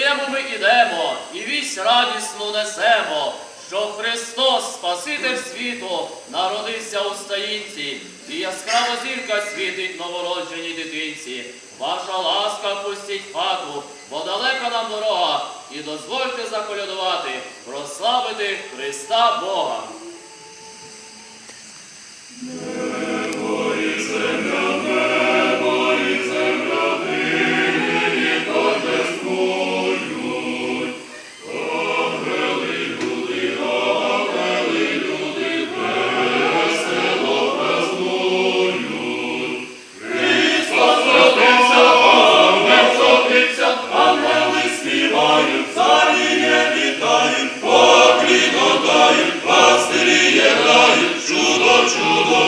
Вифлеєму ми ідемо, і вісь радісну несемо, що Христос, Спаситель світу, народився у стоїнці, і яскрава зірка світить новородженій дитинці. Ваша ласка пустіть хату, бо далека нам дорога, і дозвольте заколядувати, прославити Христа Бога.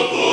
Oh,